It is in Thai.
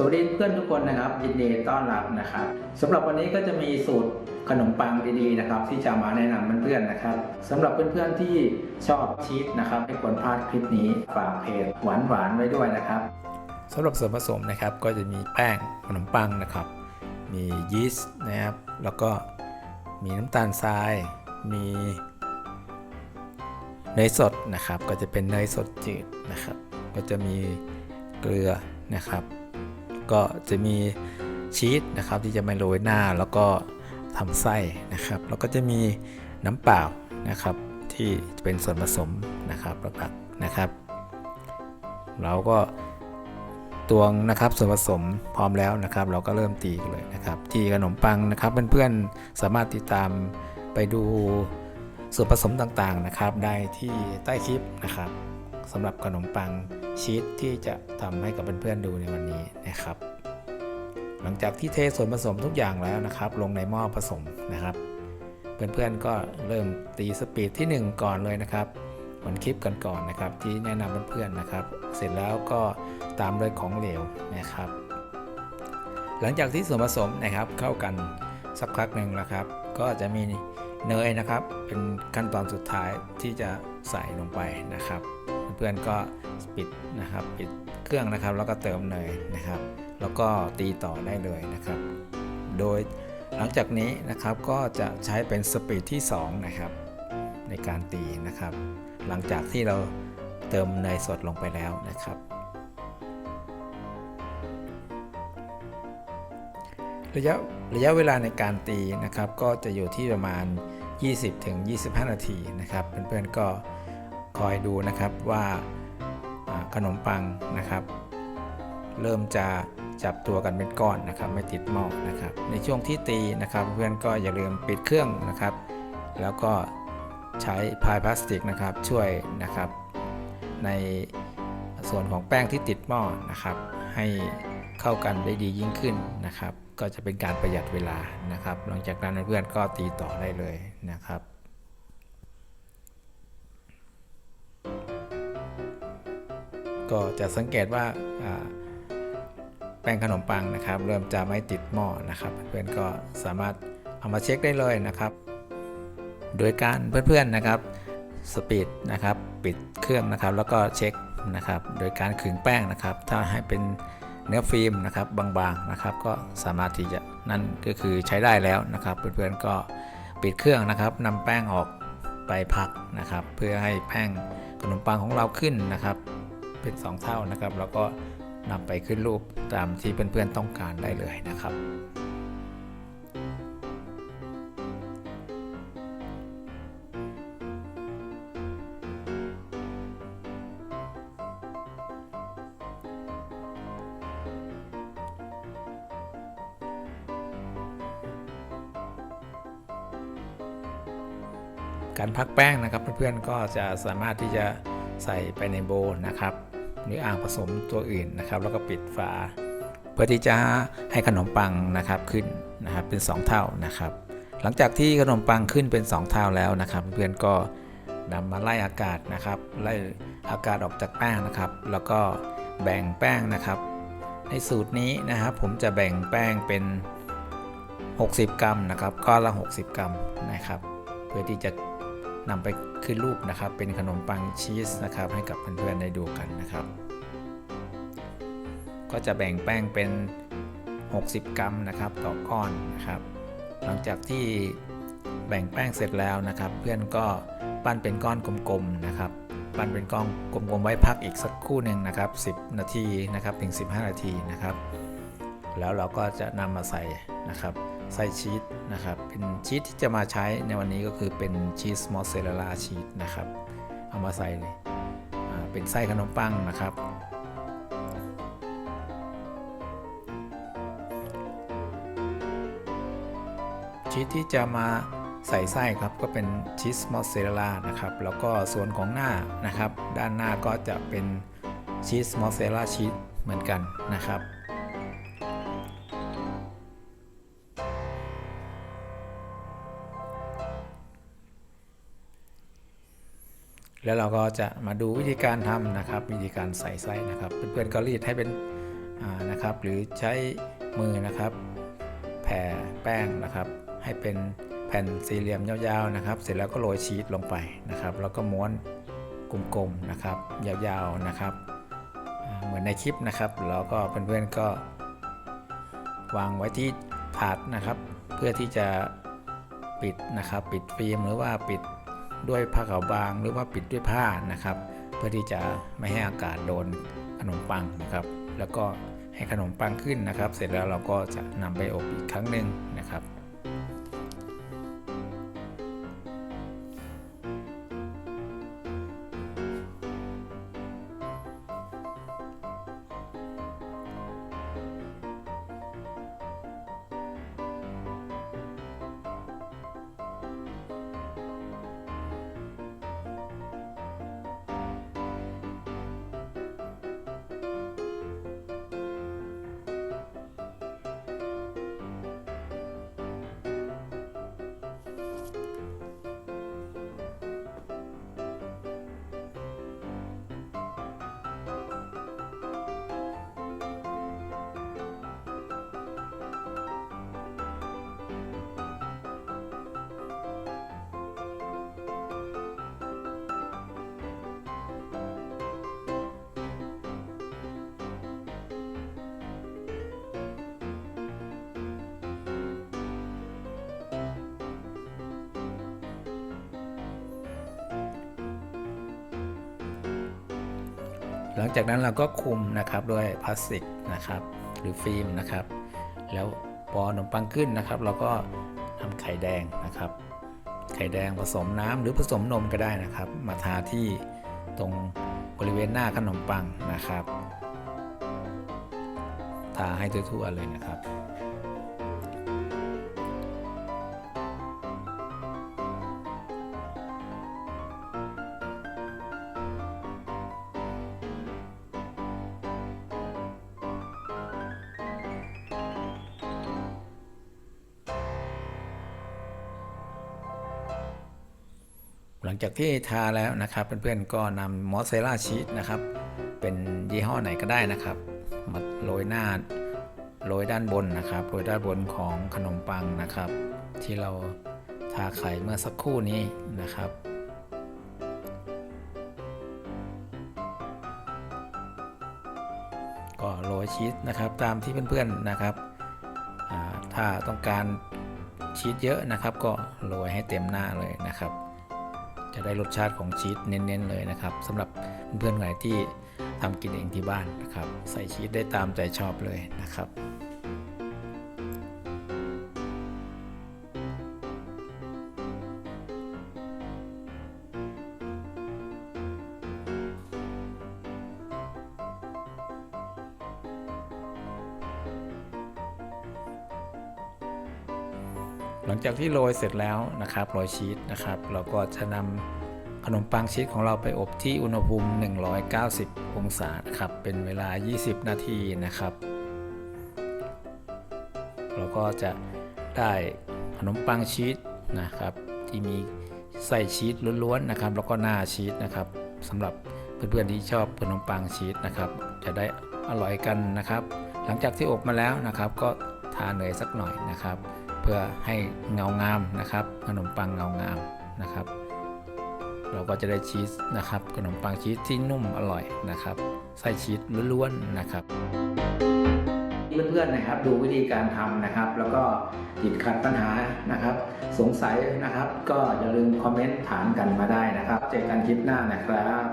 สวัสดีเพื่อนทุกคนนะครับยินดีต้อนรับนะครับสำหรับวันนี้ก็จะมีสูตรขนมปังดีๆนะครับ ที่จะมาแนะนำเพื่อนๆนะครับสำหรับเพื่อนๆที่ชอบชีสนะครับไม่ควรพลาดคลิปนี้ฝากเพจหวานๆไว้ด้วยนะครับสำหรับส่วนผสมนะครับก็จะมีแป้งขนมปังนะครับ มียีสต์นะครับ แล้วก็มีน้ำตาลทราย มีเนยสดนะครับ ก็จะเป็นเนยสดจืดนะครับ ก็จะมีเกลือนะครับ ก็จะมีชีสนะครับที่จะมาโรยหน้าแล้วก็ทำไส้นะครับ แล้วก็จะมีน้ำเปล่านะครับที่เป็นส่วนผสมนะครับหลักๆนะครับ เราก็ตวงนะครับส่วนผสมพร้อมแล้วนะครับ เราก็เริ่มตีกันเลยนะครับ ตีขนมปังนะครับเพื่อนๆสามารถติดตามไปดูส่วนผสมต่างๆนะครับ ได้ที่ใต้คลิปนะครับ สำหรับขนมปังชีสที่จะทำให้กับเพื่อนๆดูในวันนี้นะครับ หลังจากที่เทส่วนผสมทุกอย่างแล้วนะครับ ลงในหม้อผสมนะครับ เพื่อนๆก็เริ่มตีสปีดที่ 1 ก่อนเลยนะครับเหมือนคลิปกันก่อนนะครับ ที่แนะนำเพื่อนๆนะครับ เสร็จแล้วก็ตามด้วยของเหลวนะครับ หลังจากที่ส่วนผสมนะครับเข้ากันสักพักหนึ่งแล้วครับ ก็จะมีเนยนะครับ เป็นขั้นตอนสุดท้ายที่จะใส่ลงไปนะครับ เพื่อนๆก็ปิดนะครับปิดเครื่องนะครับ แล้วก็เติมเนยนะครับ แล้วก็ตีต่อได้เลยนะครับ โดยหลังจากนี้นะครับก็จะใช้เป็นสปีดที่ 2 นะครับ ในการตีนะครับ หลังจากที่เราเติมเนยสดลงไปแล้วนะครับ ระยะระยะเวลาในการตีนะครับ ก็จะอยู่ที่ประมาณ 20-25 นาทีนะครับ เพื่อนๆก็ คอยดูนะครับว่าขนมปังนะครับ เริ่มจะจับตัวกันเป็นก้อนนะครับ ไม่ติดหม้อนะครับ ในช่วงที่ตีนะครับ เพื่อนก็อย่าลืมปิดเครื่องนะครับ แล้วก็ใช้พายพลาสติกนะครับช่วยนะครับ ในส่วนของแป้งที่ติดหม้อนะครับ ให้เข้ากันได้ดียิ่งขึ้นนะครับ ก็จะเป็นการประหยัดเวลานะครับ หลังจากนั้นเพื่อนก็ตีต่อได้เลยนะครับ ก็จะสังเกตว่าแป้งขนมปังนะครับ เริ่มจะไม่ติดหม้อนะครับ เพื่อนก็สามารถเอามาเช็คได้เลยนะครับ โดยการเพื่อนๆนะครับสปีดนะครับปิดเครื่องนะครับ แล้วก็เช็คนะครับ โดยการขึงแป้งนะครับ ถ้าให้เป็นเนื้อฟิล์มนะครับบางๆนะครับ ก็สามารถที่จะนั่นก็คือใช้ได้แล้วนะครับ เพื่อนๆก็ปิดเครื่องนะครับนำแป้งออกไปพักนะครับ เพื่อให้แป้งขนมปังของเราขึ้นนะครับ เป็น 2 เท่านะครับ แล้วก็นำไปขึ้นรูปตามที่เพื่อนๆต้องการได้เลยนะครับการพักแป้งนะครับเพื่อนๆก็จะสามารถที่จะใส่ไปในโบนะครับ หรืออ่างผสมตัวอื่นนะครับ แล้วก็ปิดฝา เพื่อที่จะให้ขนมปังนะครับขึ้นนะครับเป็น 2 เท่านะครับ หลังจากที่ขนมปังขึ้นเป็น 2 เท่าแล้วนะครับ เพื่อนๆก็นำมาไล่อากาศนะครับไล่อากาศออกจากแป้งนะครับ แล้วก็แบ่งแป้งนะครับ ในสูตรนี้นะครับ ผมจะแบ่งแป้งเป็น 60 กรัมนะครับก้อนละ 60 กรัมนะครับ เพื่อที่จะ นำไปขึ้นรูปนะครับ เป็นขนมปังชีสนะครับ ให้กับเพื่อนๆได้ดูกันนะครับ ก็จะแบ่งแป้งเป็น 60 กรัมนะครับ ต่อก้อนนะครับ หลังจากที่แบ่งแป้งเสร็จแล้วนะครับ เพื่อนก็ปั้นเป็นก้อนกลมๆนะครับ ปั้นเป็นก้อนกลมๆไว้พักอีกสักคู่หนึ่งนะครับ 10 นาทีนะครับถึง 15 นาทีนะครับ แล้วเราก็จะนำมาใส่นะครับ ไส้ชีสนะครับ เป็นชีสที่จะมาใช้ในวันนี้ก็คือเป็นชีสมอสซาเรลลาชีสนะครับ เอามาใส่อ่าเป็นไส้ขนมปังนะครับ ชีสที่จะมาใส่ไส้ครับก็เป็นชีสมอสซาเรลลานะครับ แล้วก็ส่วนของหน้านะครับ ด้านหน้าก็จะเป็นชีสมอสซาเรลลาชีสเหมือนกันนะครับ แล้วเราก็จะมาดูวิธีการทำนะครับ วิธีการใส่ไส้นะครับ เพื่อนๆก็รีดให้เป็นนะครับ หรือใช้มือนะครับ แผ่แป้งนะครับ ให้เป็นแผ่นสี่เหลี่ยมยาวๆนะครับ เสร็จแล้วก็โรยชีสลงไปนะครับ แล้วก็ม้วนกลมๆนะครับ ยาวๆนะครับ เหมือนในคลิปนะครับแล้วก็เพื่อนๆก็ วางไว้ที่ถาดนะครับ เพื่อที่จะปิดนะครับ ปิดฟิล์มหรือว่าปิด ด้วยผ้าขาวบางหรือว่าปิดด้วยผ้านะครับ เพื่อที่จะไม่ให้อากาศโดนขนมปังนะครับ แล้วก็ให้ขนมปังขึ้นนะครับ เสร็จแล้วเราก็จะนำไปอบอีกครั้งหนึ่งนะครับ หลังจากนั้นเราก็คลุมนะครับด้วยพลาสติกนะครับ หรือฟิล์มนะครับ แล้วพอขนมปังขึ้นนะครับ เราก็ทำไข่แดงนะครับ ไข่แดงผสมน้ำหรือผสมนมก็ได้นะครับ มาทาที่ตรงบริเวณหน้าขนมปังนะครับ ทาให้ทั่วๆเลยนะครับ หลังจากที่ทาแล้วนะครับ เพื่อนๆก็นำมอสซาเรลล่าชีสนะครับ เป็นยี่ห้อไหนก็ได้นะครับ มาโรยหน้าโรยด้านบนนะครับโรยด้านบนของขนมปังนะครับ ที่เราทาไข่เมื่อสักครู่นี้นะครับก็โรยชีสนะครับตามที่เพื่อนๆนะครับ ถ้าต้องการชีสเยอะนะครับ ก็โรยให้เต็มหน้าเลยนะครับ จะได้รสชาติของชีสเน้นๆเลยนะครับสำหรับเพื่อนๆที่ทำกินเองที่บ้านนะครับ ใส่ชีสได้ตามใจชอบเลยนะครับ หลังจากที่โรยเสร็จแล้วนะครับโรยชีสนะครับ เราก็จะนำขนมปังชีสของเราไปอบที่อุณหภูมิ 190 องศานะครับเป็นเวลา 20 นาทีนะครับ เราก็จะได้ขนมปังชีสนะครับ ที่มีไส้ชีสล้วนๆนะครับ แล้วก็หน้าชีสนะครับสำหรับเพื่อนๆที่ชอบขนมปังชีสนะครับ จะได้อร่อยกันนะครับ หลังจากที่อบมาแล้วนะครับ ก็ทาเนยสักหน่อยนะครับ เพื่อให้เงางามนะครับ ขนมปังเงางามนะครับ เราก็จะได้ชีสนะครับ ขนมปังชีสที่นุ่มอร่อยนะครับไส้ชีสล้วนๆนะครับเพื่อนๆนะครับ ดูวิธีการทำนะครับ แล้วก็ติดขัดปัญหานะครับ สงสัยนะครับ ก็อย่าลืมคอมเมนต์ถามกันมาได้นะครับ เจอกันคลิปหน้านะครับ